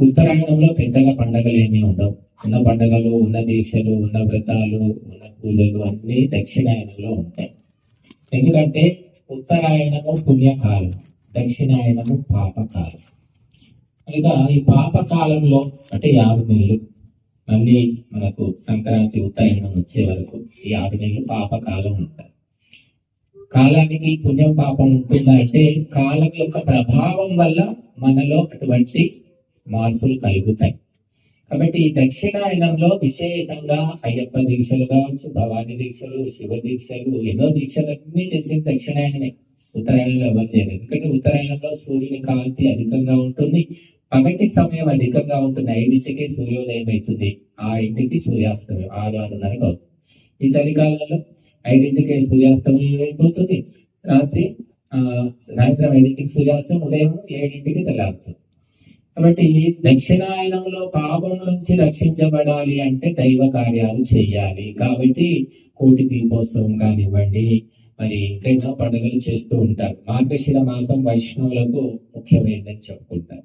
ఉత్తరాయణంలో పెద్దగా పండగలు ఏమీ ఉండవు. ఉన్న పండగలు ఉన్న దీక్షలు ఉన్న వ్రతాలు ఉన్న పూజలు అన్ని దక్షిణాయనంలో ఉంటాయి. ఎందుకంటే ఉత్తరాయణము పుణ్యకాలం దక్షిణాయనము పాపకాలం. కనుక ఈ పాపకాలంలో అంటే యాభై నెలలు మళ్ళీ మనకు సంక్రాంతి ఉత్తరాయణం వచ్చే వరకు ఈ ఆరు నెలలు పాపకాలం ఉంటాయి. కాలానికి పుణ్యం పాపం ఉంటుందా అంటే కాలం యొక్క ప్రభావం వల్ల మనలో అటువంటి మార్పులు కలుగుతాయి. కాబట్టి దక్షిణాయనంలో విశేషంగా అయ్యప్ప దీక్షలు కావచ్చు భవానీ దీక్షలు శివ దీక్షలు ఎన్నో దీక్షలు అన్ని చేసేది దక్షిణాయనమే. ఉత్తరాయణంలో ఎవరు చేయలేదు. ఎందుకంటే ఉత్తరాయణంలో సూర్యుని కాంతి అధికంగా ఉంటుంది. పగటి సమయం అధికంగా ఉంటుంది. ఐదింటికి సూర్యోదయం అవుతుంది. ఆ ఇంటికి సూర్యాస్తమయం ఆరు ఆరున్నరకు అవుతుంది. ఈ చలికాలంలో ఐదింటికి సూర్యాస్తమయం అయిపోతుంది. రాత్రి ఆ సాయంత్రం ఐదింటికి సూర్యాస్తమయం ఉదయం ఏడింటికి తెల్లారుతుంది. కాబట్టి దక్షిణాయనంలో పాపం నుంచి రక్షించబడాలి అంటే దైవ కార్యాలు చేయాలి. కాబట్టి కోటి దీపోత్సవం కానివ్వండి మరి ఇంకెన్నో పండుగలు చేస్తూ ఉంటారు. మార్గశిర మాసం వైష్ణవులకు ముఖ్యమైనదని చెప్పుకుంటారు.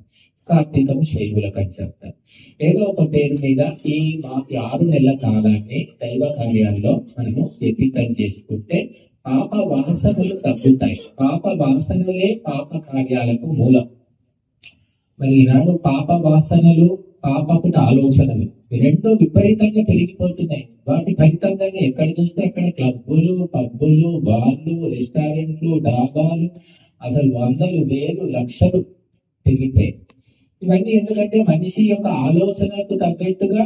కార్తీకం శైవులకు అని చెప్తారు. ఏదో ఒక పేరు మీద ఈ మా ఆరు నెలల కాలాన్ని దైవ కార్యాల్లో మనము వ్యతీతం చేసుకుంటే పాప వాసనలు తగ్గుతాయి. పాప వాసనలే పాప కార్యాలకు మూలం. మరి ఈనాడు పాప వాసనలు పాపపు ఆలోచనలు రెండు విపరీతంగా పెరిగిపోతున్నాయి. వాటి ఫలితంగానే ఎక్కడ చూస్తే అక్కడ క్లబ్బులు పబ్బులు బార్లు రెస్టారెంట్లు డాబాలు అసలు వందలు వేలు లక్షలు పెరిగిపోయాయి. ఇవన్నీ ఎందుకంటే మనిషి యొక్క ఆలోచనకు తగ్గట్టుగా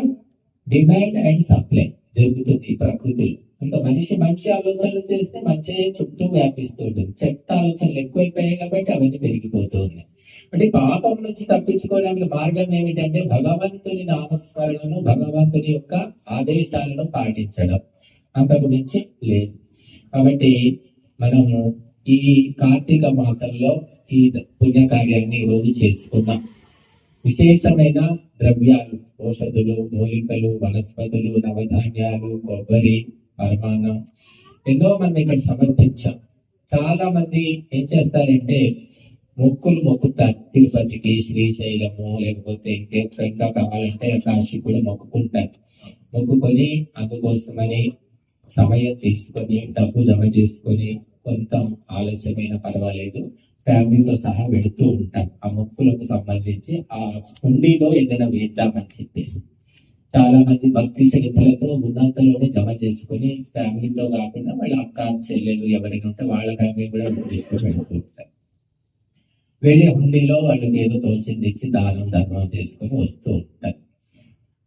డిమాండ్ అండ్ సప్లై జరుగుతుంది ప్రకృతిలో. ఇంకా మనిషి మంచి ఆలోచనలు చేస్తే మంచి చుట్టూ వ్యాపిస్తూ ఉంటుంది. చెత్త ఆలోచనలు ఎక్కువైపోయాయి కాబట్టి అవన్నీ పెరిగిపోతూ ఉన్నాయి. అంటే పాపం నుంచి తప్పించుకోవడానికి మార్గం ఏమిటంటే భగవంతుని నామస్మరణను భగవంతుని యొక్క ఆదేశాలను పాటించడం. అంతకు మించి లేదు. కాబట్టి మనము ఈ కార్తీక మాసంలో ఈ పుణ్యకార్యాన్ని రోజు చేసుకున్నాం విశేషమైన ద్రవ్యాలు ఔషధులు మూలికలు వనస్పతులు నవధాన్యాలు కొబ్బరి పరమానం ఎన్నో మంది ఇక్కడ సమర్పించాం. చాలా మంది ఏం చేస్తారంటే మొక్కులు మొక్కుతారు తిరుపతికి శ్రీశైలము లేకపోతే ఇంకెక్కడ ఇంకా కావాలంటే కాశీ కూడా మొక్కుకుంటారు మొక్కుకొని అందుకోసమని సమయం తీసుకొని డబ్బు జమ చేసుకొని కొంత ఆలస్యమైన పర్వాలేదు. ఫ్యామిలీతో సహా వెళుతూ ఉంటారు ఆ మొక్కులకు సంబంధించి ఆ హుండీలో ఏదైనా వేద్దామని చెప్పేసి. చాలా మంది భక్తి శ్రద్ధలతో ఉన్నంతలోనే జమ చేసుకొని ఫ్యామిలీతో కాకుండా వాళ్ళ అక్క చెల్లెలు ఎవరైనా ఉంటే వాళ్ళ ఫ్యామిలీ కూడా తీసుకొని వెళుతూ ఉంటారు. వెళ్ళి హుండీలో వాళ్ళకి ఏదో తోచింది ఇచ్చి దానం ధర్మం చేసుకొని వస్తూ ఉంటారు.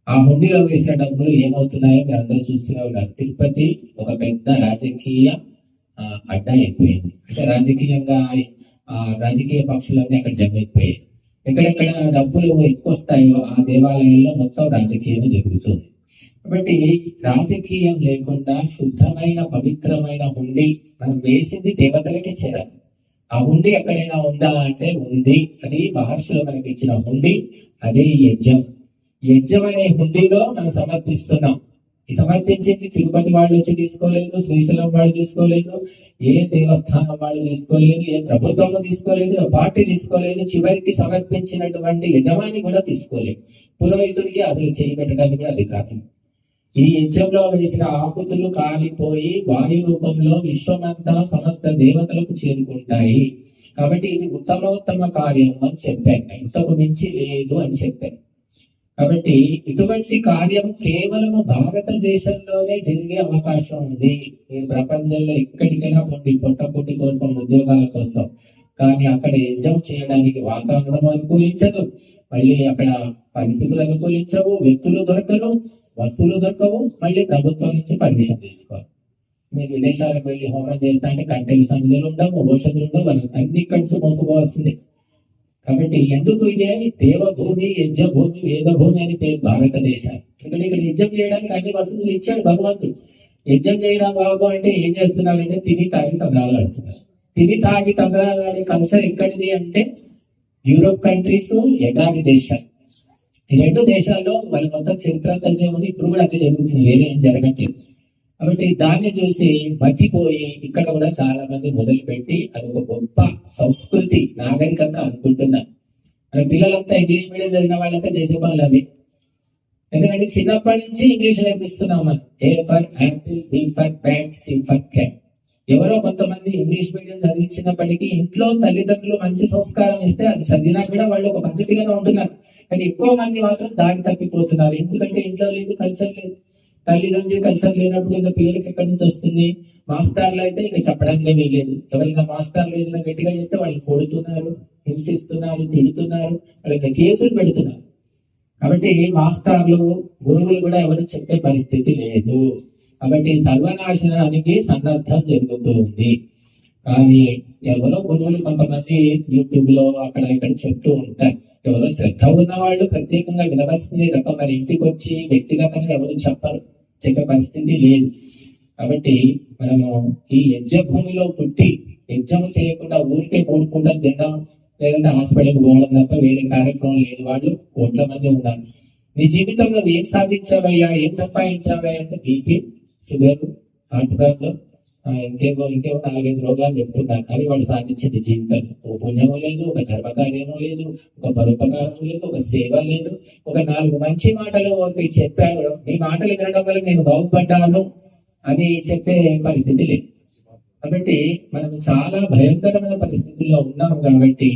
ఆ హుండీలో వేసిన డబ్బులు ఏమవుతున్నాయో మీరు అందరూ చూస్తూనే ఉన్నారు తిరుపతి ఒక పెద్ద రాజకీయ అడ్డా అయిపోయింది. అంటే రాజకీయంగా ఆ రాజకీయ పక్షులన్నీ అక్కడ జమ అయిపోయాయి ఎక్కడెక్కడ డబ్బులు ఎక్కువ వస్తాయో ఆ దేవాలయంలో మొత్తం రాజకీయం జరుగుతుంది. కాబట్టి రాజకీయం లేకుండా శుద్ధమైన పవిత్రమైన హుండీ మనం వేసింది దేవతలకే చేరాలి. ఆ హుండీ ఎక్కడైనా ఉందా అంటే ఉంది. అది మహర్షులు మనకి ఇచ్చిన హుండీ అదే యజ్ఞం. యజ్ఞం అనే హుండీలో మనం సమర్పిస్తున్నాం. ఈ సమర్పించింది తిరుపతి వాళ్ళు వచ్చి తీసుకోలేదు శ్రీశైలం వాళ్ళు తీసుకోలేదు ఏ దేవస్థానం వాళ్ళు తీసుకోలేదు ఏ ప్రభుత్వం తీసుకోలేదు పార్టీ తీసుకోలేదు చివరికి సమర్పించినటువంటి యజమాని కూడా తీసుకోలేదు. పురోహితుడికి అసలు చేయబెట్టడానికి కూడా అధికారం ఈ యజ్ఞంలో వేసిన ఆకుతులు కాలిపోయి వాయు రూపంలో విశ్వమంతా సమస్త దేవతలకు చేరుకుంటాయి. కాబట్టి ఇది ఉత్తమోత్తమ కార్యం అని చెప్పాను. ఇంతకు మించి లేదు అని చెప్పాను. కాబట్టి ఇటువంటి కార్యం కేవలము భారతదేశంలోనే జరిగే అవకాశం ఉంది. మీరు ప్రపంచంలో ఎక్కడికైనా పొండి పొట్టపుట్టి కోసం ఉద్యోగాల కోసం. కానీ అక్కడ యజ్ఞం చేయడానికి వాతావరణం అనుకూలించదు. మళ్ళీ అక్కడ పరిస్థితులు అనుకూలించవు వ్యక్తులు దొరకరు. వస్తువులు దొరకవు మళ్ళీ ప్రభుత్వం నుంచి పర్మిషన్ తీసుకోవాలి. మీరు విదేశాలకు వెళ్ళి హోమం చేస్తా అంటే కట్టెలు సమిధులు ఉండవు ఔషధులు ఉండవు వాళ్ళు అన్ని కంటూ మోసుకోవాల్సిందే కాబట్టి ఎందుకు ఇదే? దేవభూమి వేద భూమి అని పేరు భారతదేశానికి. ఎందుకంటే ఇక్కడ యజ్ఞం చేయడానికి అన్ని వసతులు ఇచ్చాడు భగవంతుడు. యజ్ఞం చేయడం బాబు అంటే ఏం చేస్తున్నారంటే తిని తాగి తంద్రాలు ఆడుతున్నారు. తిని తాగి తంద్రాలు ఆడే కల్చర్ ఎక్కడిది అంటే యూరోప్ కంట్రీస్ ఎడారి దేశాలు. ఈ రెండు దేశాల్లో వాళ్ళ మొత్తం చరిత్ర అంతా ఉంది. ఇప్పుడు కూడా అదే జరుగుతుంది. వేరే ఏం జరగట్లేదు. కాబట్టి దాన్ని చూసి మర్చిపోయి ఇక్కడ కూడా చాలా మంది మొదలుపెట్టి అది ఒక గొప్ప సంస్కృతి నాగరికత అనుకుంటున్నారు మన పిల్లలంతా ఇంగ్లీష్ మీడియం చదివిన వాళ్ళంతా చేసే పనులు అవి. ఎందుకంటే చిన్నప్పటి నుంచి ఇంగ్లీష్ నేర్పిస్తున్నాం మనం. A for apple B for bat C for cat ఎవరో కొంతమంది ఇంగ్లీష్ మీడియం చదివించినప్పటికీ ఇంట్లో తల్లిదండ్రులు మంచి సంస్కారం ఇస్తే అది చదివినా కూడా వాళ్ళు ఒక పద్ధతిగానే ఉంటున్నారు. కానీ ఎక్కువ మంది మాత్రం దారి తప్పిపోతున్నారు. ఎందుకంటే ఇంట్లో లేదు కల్చర్ లేదు. తల్లిదండ్రులు కల్చర్ లేనప్పుడు ఇంకా పిల్లలకి ఎక్కడి నుంచి వస్తుంది? మాస్టర్లు అయితే ఇక చెప్పడానికి వీలేదు ఎవరైనా మాస్టర్లు ఏదైనా గట్టిగా చెప్తే వాళ్ళు కొడుతున్నారు హింసిస్తున్నారు తిడుతున్నారు వాళ్ళకి కేసులు పెడుతున్నారు. కాబట్టి మాస్టర్లు గురువులు కూడా ఎవరు చెప్పే పరిస్థితి లేదు. కాబట్టి సర్వనాశనానికి సన్నద్ధం జరుగుతూ ఉంది. కానీ ఎవరో గురువులు కొంతమంది యూట్యూబ్లో అక్కడ ఇక్కడ చెప్తూ ఉంటారు. ఎవరో శ్రద్ధ ఉన్న వాళ్ళు ప్రత్యేకంగా వినవలసిందే తప్ప మరి ఇంటికి వచ్చి వ్యక్తిగతంగా ఎవరు చెప్పరు. చెప్పే పరిస్థితి లేదు. కాబట్టి మనము ఈ యజ్ఞ భూమిలో పుట్టి యజ్ఞం చేయకుండా ఊరికే కోరుకుంటా తినడం లేదంటే హాస్పిటల్కి పోవడం తప్ప వేరే కార్యక్రమం లేని వాళ్ళు కోట్ల మంది ఉన్నారు. నీ జీవితంలో ఏం సాధించావయ్యా? ఏం సంపాదించావయ్యా? అంటే బీపీ షుగర్ హార్ట్ ప్రాబ్లం ఇంకేమో ఇంకేమో నాలుగైదు రోగాలు చెప్తున్నారు. అవి వాళ్ళు సాధించింది జీవితంలో ఒక పుణ్యము లేదు ఒక ధర్మకార్యము లేదు ఒక పరోపకారము లేదు ఒక సేవ లేదు. ఒక నాలుగు మంచి మాటలు ఒకటి చెప్పారు. నీ మాటలు వినడం వల్ల నేను బాగుపడ్డాను అని చెప్పే పరిస్థితి లేదు. కాబట్టి మనం చాలా భయంకరమైన పరిస్థితుల్లో ఉన్నాం కాబట్టి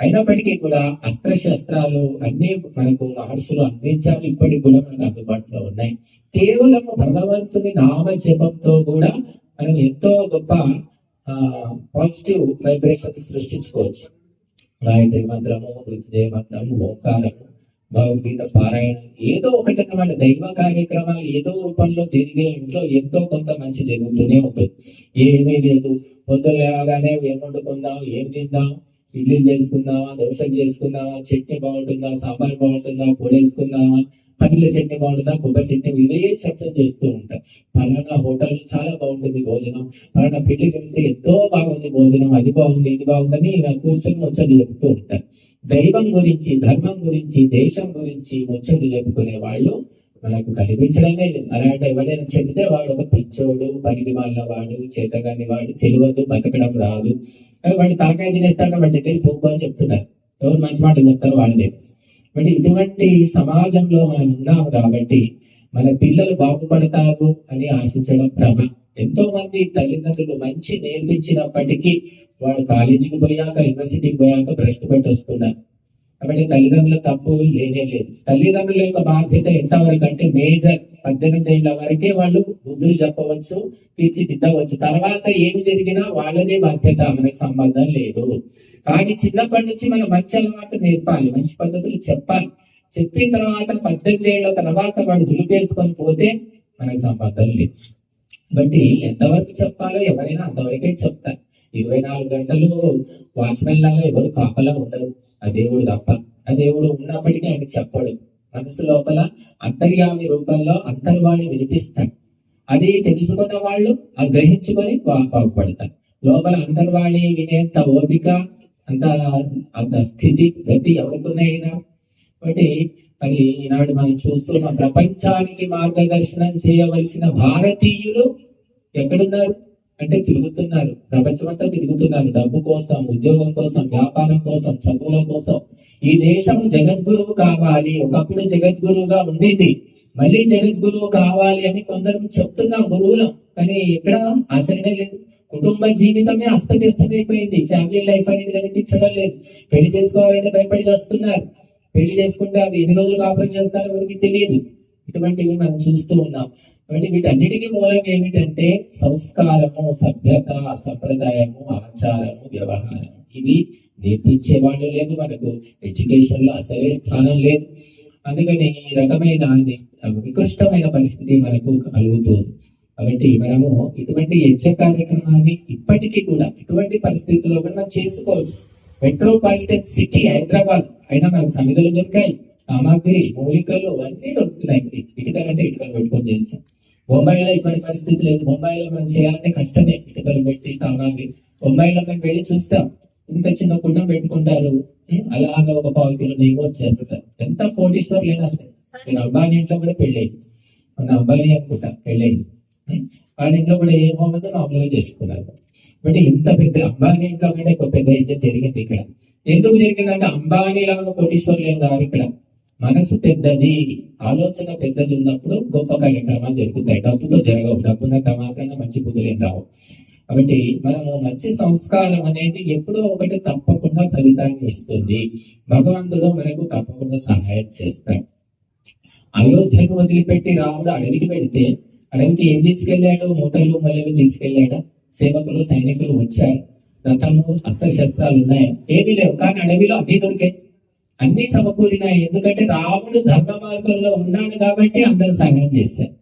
అయినప్పటికీ కూడా అస్త్రశస్త్రాలు అన్ని మనకు మహర్షులు అందించాలి ఇప్పటికి కూడా మనకు అందుబాటులో ఉన్నాయి. కేవలం భగవంతుని నామ జపంతో కూడా మనం ఎంతో గొప్ప పాజిటివ్ వైబ్రేషన్ సృష్టించుకోవచ్చు. గాయత్రి మంత్రము మృత్యుజయ మంత్రము ఓంకారము భగవద్గీత పారాయణం ఏదో ఒకటి అన్నమాట. దైవ కార్యక్రమాలు ఏదో రూపంలో జరిగే ఇంట్లో ఎంతో కొంత మంచి జరుగుతూనే ఉంటుంది. ఏమీ లేదు. పొద్దున లేవగానే ఏం వండుకుందాం ఏం తిందాం ఇడ్లీ చేసుకుందామా దోశలు చేసుకుందామా చట్నీ బాగుంటుందా సాంబార్ బాగుంటుందా పొడి వేసుకుందామా పన్నీల చట్నీ బాగుంటుందా? కొబ్బరి చట్నీ ఇదే చర్చ చేస్తూ ఉంటాయి పలానా హోటల్ చాలా బాగుంటుంది భోజనం. పలానా పెళ్ళి వెళ్తే ఎంతో బాగుంది భోజనం. అది బాగుంది ఇది బాగుందని కూర్చొని ముచ్చట్లు చెప్తూ ఉంటారు దైవం గురించి ధర్మం గురించి దేశం గురించి ముచ్చట్లు చెప్పుకునే వాళ్ళు మనకు కనిపించడం లేదు. అలాంటి ఎవరైనా చెబితే వాడు ఒక పిచ్చోడు పనికి వాళ్ళ వాడు చేతగాని వాడు తెలియదు బతకడం రాదు. వాడు తలకాయ తినేస్తాడు వాడి దగ్గర పోకు అని చెప్తున్నారు. ఎవరు మంచి మాటలు చెప్తారో వాళ్ళదే. మరి ఇటువంటి సమాజంలో మనం ఉన్నాము కాబట్టి మన పిల్లలు బాగుపడతారు అని ఆశించడం భ్రమ. ఎంతో మంది తల్లిదండ్రులు మంచి నేర్పించినప్పటికీ వాడు కాలేజీకి పోయాక యూనివర్సిటీకి పోయాక భ్రష్టు పెట్టి వస్తున్నారు కాబట్టి తల్లిదండ్రుల తప్పు లేనే లేదు. తల్లిదండ్రుల యొక్క బాధ్యత ఎంతవరకు అంటే మేజర్. పద్దెనిమిది ఏళ్ళ వరకే వాళ్ళు బుద్ధులు చెప్పవచ్చు తీర్చిదిద్దవచ్చు. తర్వాత ఏమి జరిగినా వాళ్ళదే బాధ్యత మనకి సంబంధం లేదు. కానీ చిన్నప్పటి నుంచి మనం మంచి అలవాటు నేర్పాలి మంచి పద్ధతులు చెప్పాలి. చెప్పిన తర్వాత పద్దెనిమిది ఏళ్ళ తర్వాత వాడు దులిపేసుకొని పోతే మనకు సంబంధం లేదు. కాబట్టి ఎంతవరకు చెప్పాలో ఎవరైనా అంతవరకే చెప్తారు. ఇరవై నాలుగు గంటలు వాచ్మెన్ లాగా ఎవరు కాపలా ఉండరు. ఆ దేవుడు తప్ప. ఆ దేవుడు ఉన్నప్పటికీ ఆయన చెప్పడు. మనసు లోపల అంతర్యామి రూపంలో అంతర్వాణి వినిపిస్తాడు. అది తెలుసుకున్న వాళ్ళు ఆ గ్రహించుకొని వా- బాగుపడతారు లోపల అంతర్వాణి వినేంత ఓపిక అంత అంత స్థితి గతి ఎవరికున్నాయినా కాబట్టి మరి ఈనాడు మనం చూస్తున్న ప్రపంచానికి మార్గదర్శనం చేయవలసిన భారతీయులు ఎక్కడున్నారు? అంటే తిరుగుతున్నారు. ప్రపంచమంతా తిరుగుతున్నారు. డబ్బు కోసం ఉద్యోగం కోసం వ్యాపారం కోసం చదువుల కోసం. ఈ దేశం జగద్గురువు కావాలి. ఒకప్పుడు జగద్గురువుగా ఉండేది. మళ్ళీ జగద్గురువు కావాలి అని కొందరు చెప్తున్నాం గురువులం. కానీ ఎక్కడ ఆచరణ లేదు. కుటుంబ జీవితమే అస్తవ్యస్తమైపోయింది. ఫ్యామిలీ లైఫ్ అనేది కనిపించడం లేదు. పెళ్ళి చేసుకోవాలంటే భయపడి చేస్తున్నారు పెళ్ళి చేసుకుంటే అది ఎన్ని రోజులు కాపురం చేస్తారో ఎవరికి తెలియదు. ఇటువంటివి మనం చూస్తూ ఉన్నాం. కాబట్టి వీటన్నిటికీ మూలం ఏమిటంటే సంస్కారము సభ్యత సంప్రదాయము ఆచారము వ్యవహారం ఇవి నేర్పించే వాళ్ళు లేదు మనకు. ఎడ్యుకేషన్లో అసలే స్థానం లేదు. అందుకని ఈ రకమైన వికృష్టమైన పరిస్థితి మనకు కలుగుతుంది కాబట్టి మనము ఇటువంటి యజ్ఞ కార్యక్రమాన్ని ఇప్పటికీ కూడా ఇటువంటి పరిస్థితుల్లో కూడా మనం చేసుకోవచ్చు. మెట్రోపాలిటన్ సిటీ హైదరాబాద్ అయినా మనకు సమిధులు దొరికాయి. సామాగ్రి మూలికలు అన్ని దొరుకుతున్నాయి ఇటుకలంటే ఇటుకలు పెట్టుకొని చేస్తాం. బొంబాయిలో ఇటువంటి పరిస్థితి లేదు. బొంబాయిలో మనం చేయాలంటే కష్టమే ఇటుకలు పెట్టి సామాగ్రి. బొంబాయిలో మనం వెళ్ళి చూస్తాం. ఇంత చిన్న కుండం పెట్టుకుంటారు. అలాగా ఒక పావు కిలో నెయ్యి వచ్చేస్తారు ఎంత కోటీశ్వర్లైనా సరే. నేను అబ్బాయి ఇంట్లో కూడా పెళ్ళయింది మన అబ్బాయి అనుకుంటా పెళ్ళయింది వాళ్ళ ఇంట్లో కూడా ఏ హోమంతో మామూలుగా చేసుకున్నారు. బట్ ఇంత పెద్ద అంబానీ ఇంట్లో కంటే ఒక పెద్ద యజ్ఞం జరిగింది ఇక్కడ? ఎందుకు జరిగిందంటే అంబానీ లాగా కోటీశ్వరులు ఏం కాదు ఇక్కడ. మనసు పెద్దది ఆలోచన పెద్దది ఉన్నప్పుడు గొప్ప కార్యక్రమాలు జరుగుతాయి. డబ్బుతో జరగవు. డబ్బున్నంత మాత్రాన మంచి బుద్ధులు రావు. కాబట్టి మనము మంచి సంస్కారం అనేది ఎప్పుడో ఒకటి తప్పకుండా ఫలితాన్ని ఇస్తుంది. భగవంతుడు మనకు తప్పకుండా సహాయం చేస్తాడు. అయోధ్యను వదిలిపెట్టి రాముడు అడవికి పెడితే అడవికి ఏం తీసుకెళ్ళాడు? మూటలు మొదలవి తీసుకెళ్ళాడు? సేవకులు సైనికులు వచ్చారు. రథము అస్త్రశస్త్రాలు ఉన్నాయి. ఏమీ లేవు. కానీ అడవిలో అన్ని దొరికాయి. అన్ని సమకూరినాయి. ఎందుకంటే రాముడు ధర్మ మార్గంలో ఉన్నాడు కాబట్టి అందరూ సహాయం చేశారు.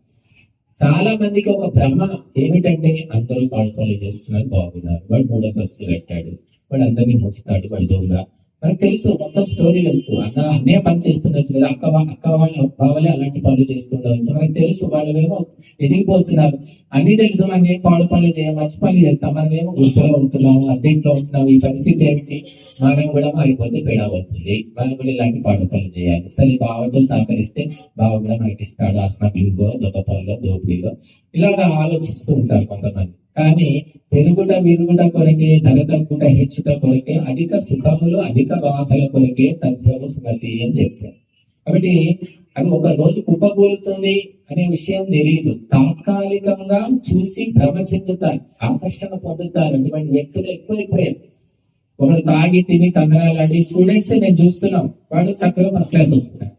చాలా మందికి ఒక భ్రమ ఏమిటంటే అందరూ పాడుకోలు చేస్తున్నారు బాగున్నారు వాడు మూడో మూడంతస్తులు కట్టాడు వాడు అందరినీ ముంచుతాడు వాడు దొంగ. మనకు తెలుసు మొత్తం స్టోరీ తెలుసు. అక్క అన్నే పని చేస్తుండొచ్చు లేదా అక్క అక్క వాళ్ళ బావలే అలాంటి పనులు చేస్తుండవచ్చు మనకు తెలుసు వాళ్ళమేమో ఎదిగిపోతున్నారు. అన్ని తెలుసు మనం ఏం పాడు పనులు చేయం మంచి పనులు చేస్తాం. మనమేమో ఏమో ఉంటున్నాము అద్దెంట్లో ఉంటున్నాము. ఈ పరిస్థితి ఏమిటి? మనం కూడా మారిపోతే పేడ అవుతుంది. మనం కూడా ఇలాంటి పాడు పనులు చేయాలి. సరే బావతో సహకరిస్తే బావ కూడా మనకి ఇస్తాడు. అస్నాకులో దొంగ పనులు దోపిడీలో. ఇలాగా ఆలోచిస్తూ ఉంటారు కొంతమంది. కానీ పెరుగుట విరుగుట కొరకే ధర హెచ్చుట కొరకే అధిక సుఖములు అధిక బాధల కొరకే తథ్యము సుమతి అని చెప్పారు. కాబట్టి అది ఒక రోజు కుప్పకూలుతుంది అనే విషయం తెలియదు తాత్కాలికంగా చూసి భ్రమ చెందుతారు ఆకర్షణ పొందుతారు. అటువంటి వ్యక్తులు ఎక్కువైపోయారు. ఒకడు తాగి తిని తందనాలంటే స్టూడెంట్స్ నేను చూస్తున్నాం. వాడు చక్కగా ఫస్ట్ క్లాస్ వస్తున్నాడు.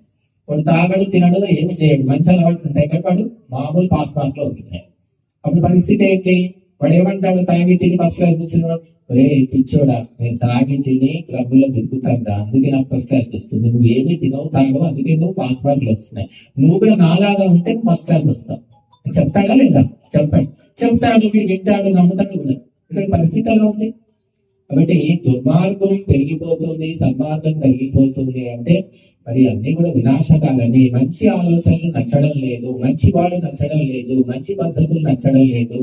వాడు తాగడు తినడు ఏమి చేయడు. మంచి అలవాట్లు ఉంటాయి. కానీ వాడు మామూలు పాస్ మార్క్ వస్తున్నాయి అప్పుడు పరిస్థితి ఏంటి? వాడు ఏమంటాడు? తాగి తిని ఫస్ట్ క్లాస్ వచ్చిన రే పిచ్చోడా నేను తాగి తిని క్లబ్లో లో అందుకే నాకు ఫస్ట్ క్లాస్ వస్తుంది. నువ్వు ఏమి తినవు తాగవు. అందుకే నువ్వు పాస్ మార్కులు వస్తున్నాయి. నువ్వు కూడా నాలాగా ఉంటే ఫస్ట్ క్లాస్ వస్తావు చెప్తాడా లేదా? చెప్పండి. చెప్తాడు మీరు వింటాడు నమ్ముతాడు కూడా. ఇక్కడ పరిస్థితి ఎలా ఉంది? కాబట్టి దుర్మార్గం పెరిగిపోతుంది సన్మార్గం తగ్గిపోతుంది అంటే మరి అన్ని కూడా వినాశకాలని మంచి ఆలోచనలు నచ్చడం లేదు మంచి వాళ్ళు నచ్చడం లేదు మంచి పద్ధతులు నచ్చడం లేదు.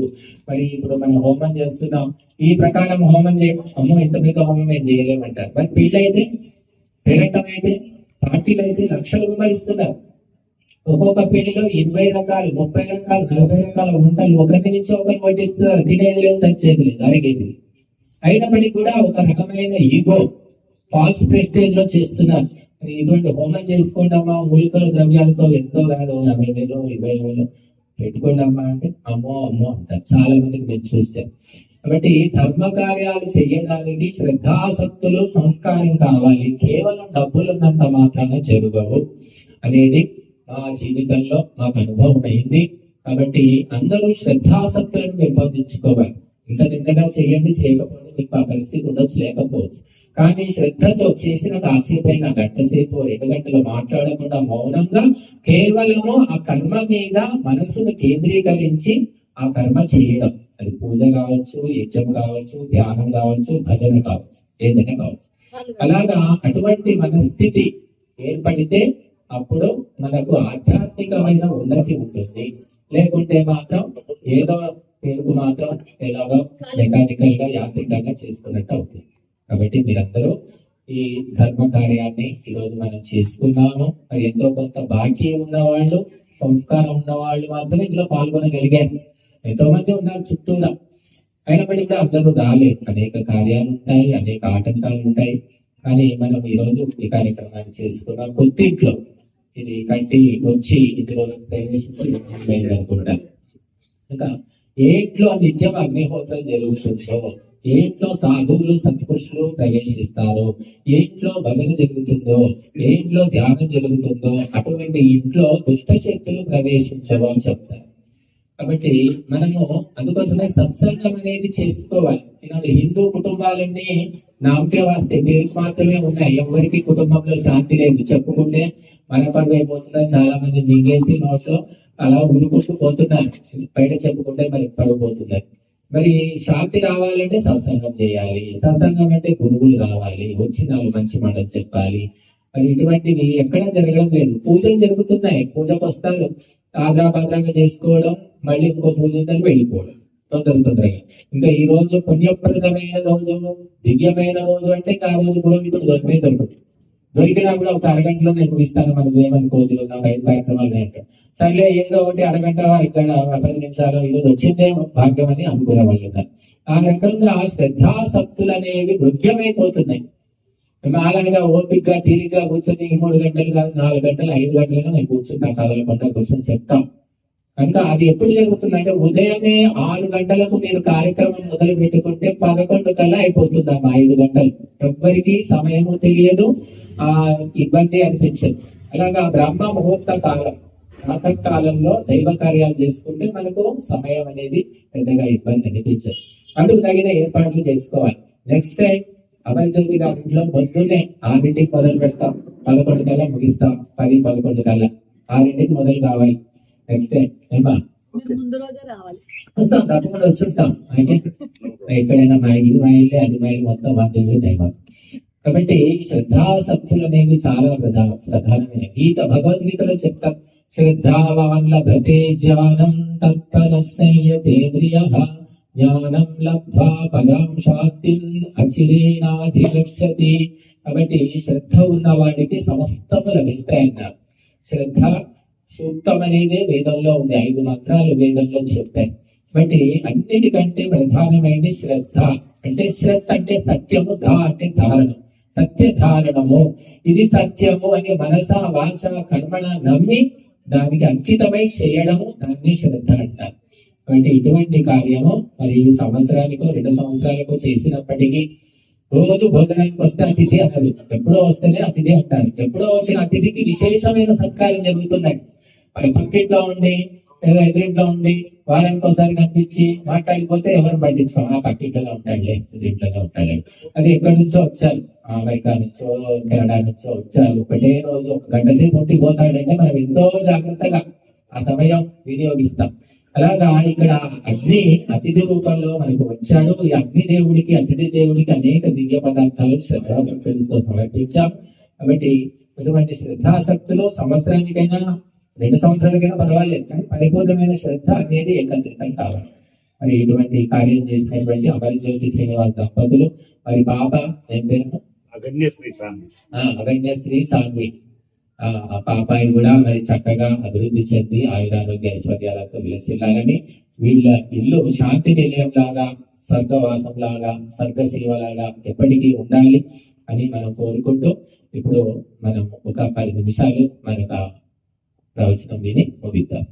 మరి ఇప్పుడు మనం హోమం చేస్తున్నాం. ఈ ప్రకారం హోమం చేయ అమ్మో ఇంత మీద హోమం మేము చేయలేమంటారు. మరి పెళ్ళైతే పేరెంటం అయితే పార్టీలు అయితే లక్షలు రూపాయలు ఒక్కొక్క పెళ్ళిలో ఇరవై రకాలు ముప్పై రకాలు నలభై రకాల వంటలు ఒకరి నుంచి ఒకరు వడ్డిస్తున్నారు. తినేది లేదు సచ్చేది లేదు అరిగేది అయినప్పటికీ కూడా ఒక రకమైన ఈగో ఫాల్స్ ప్రెస్టేజ్లో చేస్తున్నారు. ఇటువంటి హోమం చేసుకోండమ్మా మూలికల ద్రవ్యాలతో ఎంతో కాదు. యాభై వేలు ఇరవై వేలు పెట్టుకోండమ్మా అంటే అమ్మో అమ్మో అంటారు. చాలా మందికి నేను చూస్తాను కాబట్టి ధర్మ కార్యాలు చేయడానికి శ్రద్ధాసక్తులు సంస్కారం కావాలి. కేవలం డబ్బులు ఉన్నంత మాత్రమే జరగవు అనేది మా జీవితంలో మాకు అనుభవం అయింది కాబట్టి అందరూ శ్రద్ధాసక్తులను పెంపొందించుకోవాలి. ఇంత నిందగా చేయండి చేయకపోతే మీకు ఆ పరిస్థితి ఉండొచ్చు లేకపోవచ్చు. కానీ శ్రద్ధతో చేసిన కాసేపైన గంట సేపు రెండు గంటలు మాట్లాడకుండా మౌనంగా కేవలము ఆ కర్మ మీద మనస్సును కేంద్రీకరించి ఆ కర్మ చేయడం. అది పూజ కావచ్చు యజ్ఞం కావచ్చు ధ్యానం కావచ్చు భజన కావచ్చు ఏదైనా కావచ్చు. అలాగా అటువంటి మనస్థితి ఏర్పడితే అప్పుడు మనకు ఆధ్యాత్మికమైన ఉన్నతి ఉంటుంది. లేకుంటే మాత్రం ఏదో పేరుకు మాత్రం ఎలాగో మెకానికల్గా యాంత్రికంగా చేసుకున్నట్టు అవుతుంది. కాబట్టి మీరందరూ ఈ ధర్మ కార్యాన్ని ఈరోజు మనం చేసుకున్నాము. మరి ఎంతో కొంత బాకీ ఉన్న వాళ్ళు సంస్కారం ఉన్న వాళ్ళు మాత్రమే ఇందులో పాల్గొనగలిగారు. ఎంతో మంది ఉన్నారు చుట్టూరా. అయినప్పటికీ కూడా అందరూ రాలేదు. అనేక కార్యాలు ఉంటాయి అనేక ఆటంకాలు ఉంటాయి. కానీ మనం ఈ రోజు ఈ కార్యక్రమాన్ని చేసుకున్నాం. కొత్తింట్లో ఇది కట్టి వచ్చి ఇందులో ప్రవేశించి అనుకుంటాను ఇంకా ఏట్లో నిత్యం అగ్నిహోత్రం జరుగుతుందో. ఏట్లో సాధువులు సత్పురుషులు ప్రవేశిస్తారో. ఏట్లో భజన జరుగుతుందో ఏంట్లో ధ్యానం జరుగుతుందో అటువంటి ఇంట్లో దుష్ట శక్తులు ప్రవేశించవు అని చెప్తారు. కాబట్టి మనము అందుకోసమే సత్సంగం అనేది చేసుకోవాలి. ఈనాడు హిందూ కుటుంబాలన్నీ నామకే వాస్తే పేరుకు మాత్రమే ఉన్నాయి. ఎవరికి కుటుంబంలో శాంతి లేదు? చెప్పుకుంటే మన పరువు అయిపోతుందని చాలా మంది దింగేసి నోట్లో అలా ఉరుకుంటూ పోతున్నారు. బయట చెప్పుకుంటే మరి పడిపోతున్నారు. మరి శాంతి రావాలంటే సత్సంగం చేయాలి. సత్సంగం అంటే గురువులు రావాలి. వచ్చి నాలుగు మంచి మాటలు చెప్పాలి. మరి ఇటువంటివి ఎక్కడా జరగడం లేదు. పూజలు జరుగుతున్నాయి. పూజకు వస్తారు. ఆద్రా భద్రంగా చేసుకోవడం మళ్ళీ ఇంకో పూజ ఉందని వెళ్ళిపోవడం. తొందర తొందరగా. ఇంకా ఈ రోజు పుణ్యప్రదమైన రోజు దివ్యమైన రోజు అంటే ఇంకా ఆ రోజు పురోహితుడు దొరికినే దొరుకుతుంది దొరికినా కూడా ఒక అరగంటలో నేను ఇస్తాను మనం ఏమనుకోదు నాకు ఐదు కార్యక్రమాలు ఉన్నాయంట. సర్లే ఏదో ఒకటి అరగంట ఇక్కడ పది నిమిషాలు ఈరోజు వచ్చిందే భాగ్యం అని అనుకునే వాళ్ళు ఉన్నారు. ఆ రకంగా శ్రద్ధాసక్తులు అనేవి వృద్ధ్యమైపోతున్నాయి అలాగా ఓపికగా తీరిగ్గా కూర్చొని మూడు గంటలు కాదు నాలుగు గంటలు ఐదు గంటలుగా కూర్చుని కూర్చుంటాం కదలకుండా కూర్చొని చెప్తాం. కనుక అది ఎప్పుడు జరుగుతుందంటే ఉదయమే ఆరు గంటలకు మీరు కార్యక్రమం మొదలు పెట్టుకుంటే పదకొండు కల్లా అయిపోతుంది అమ్మా ఐదు గంటలు. ఎవ్వరికి సమయము తెలియదు. ఇబ్బంది అనిపించదు. అలాగా బ్రహ్మ ముహూర్త కాలం ప్రాతకాలంలో దైవ కార్యాలు చేసుకుంటే మనకు సమయం అనేది పెద్దగా ఇబ్బంది అనిపించదు. అందుకు తగిన ఏర్పాట్లు చేసుకోవాలి. నెక్స్ట్ టైం అమరజ్యోతి గారి ఇంట్లో పొద్దున్నే ఆరింటికి మొదలు పెడతాం. పదకొండు కల్లా ముగిస్తాం. పది పదకొండు కల్లా ఆరింటికి మొదలు కావాలి. నెక్స్ట్ టైం ఏమా మీరు ముందు రోజే రావాలి. వస్తాం తప్పకుండా వచ్చేస్తాం. అయితే ఎక్కడైనా మా ఇది మైల్ అది మైల్ మొత్తం మా దేవుడు దైవం. కాబట్టి శ్రద్ధాసక్తులు అనేవి చాలా ప్రధాన ప్రధానమైన. గీత భగవద్గీతలో చెప్తాం శ్రద్ధావాన్ లభతే జ్ఞానం తత్పరస్యతేంద్రియ జ్ఞానం లబ్ధ్వా పరాం శాంతిం అచిరేణాధిగచ్చతి. కాబట్టి శ్రద్ధ ఉన్న వాడికి సమస్తము లభిస్తాయన్నారు శ్రద్ధ సూక్తం అనేది వేదంలో ఉంది ఐదు మంత్రాలు వేదంలో చెప్తాయి బట్టి అన్నిటికంటే ప్రధానమైనది శ్రద్ధ. అంటే శ్రద్ధ అంటే సత్యము ధా అంటే ధారణం. సత్య ధారణము. ఇది సత్యము అని మనస వాచ కర్మణ నమ్మి దానికి అంకితమై చేయడము దాన్ని శ్రద్ధ అంటారు. కాబట్టి ఇటువంటి కార్యము మరి సంవత్సరానికో రెండు సంవత్సరాలకో చేసినప్పటికీ రోజు భోజనానికి వస్తే అతిథి అసలు ఎప్పుడో వస్తేనే అతిథి అంటారు. ఎప్పుడో వచ్చిన అతిథికి విశేషమైన సత్కారం జరుగుతుందండి. పక్కింట్లో ఉండి లేదా ఎదురింట్లో ఉండి వారానికి ఒకసారి కనిపించి మాట్లాడిపోతే ఎవరు పట్టించుకో ఆ పక్కింట్లో ఉంటాడులే దీంట్లో ఉంటాడు అది ఎక్కడి నుంచో వచ్చారు. అమెరికా నుంచో కెనడా నుంచో వచ్చారు. ఒకటే రోజు ఒక గంట సేపు ఉండి పోతాడంటే మనం ఎంతో జాగ్రత్తగా ఆ సమయం వినియోగిస్తాం. అలాగా ఇక్కడ అగ్ని అతిథి రూపంలో మనకు వచ్చాడు. ఈ అగ్ని దేవుడికి అతిథి దేవుడికి అనేక దివ్య పదార్థాలు శ్రద్ధాశక్తులతో సమర్పించాం. కాబట్టి ఇటువంటి శ్రద్ధాశక్తులు సంవత్సరానికైనా రెండు సంవత్సరాలకైనా పర్వాలేదు కానీ పరిపూర్ణమైన శ్రద్ధ అనేది ఏకత్రితం కావాలి. మరి ఇటువంటి కార్యం చేసినటువంటి అమరజ్యోతి శ్రీనివాస్ దంపతులు మరి పాప ఏం పేరు? అగన్యశ్రీ సాన్వి ఆ ఆ పాపాయి కూడా మరి చక్కగా అభివృద్ధి చెంది ఆయురారోగ్య ఐశ్వర్యాలతో విలసిల్లాలని వీళ్ళ ఇల్లు శాంతి నిలయం లాగా స్వర్గవాసం లాగా స్వర్గ సేవ లాగా ఎప్పటికీ ఉండాలి అని మనం కోరుకుంటూ ఇప్పుడు మనం ఒక పది నిమిషాలు మనకు ప్రవచనం విని ముగిద్దాం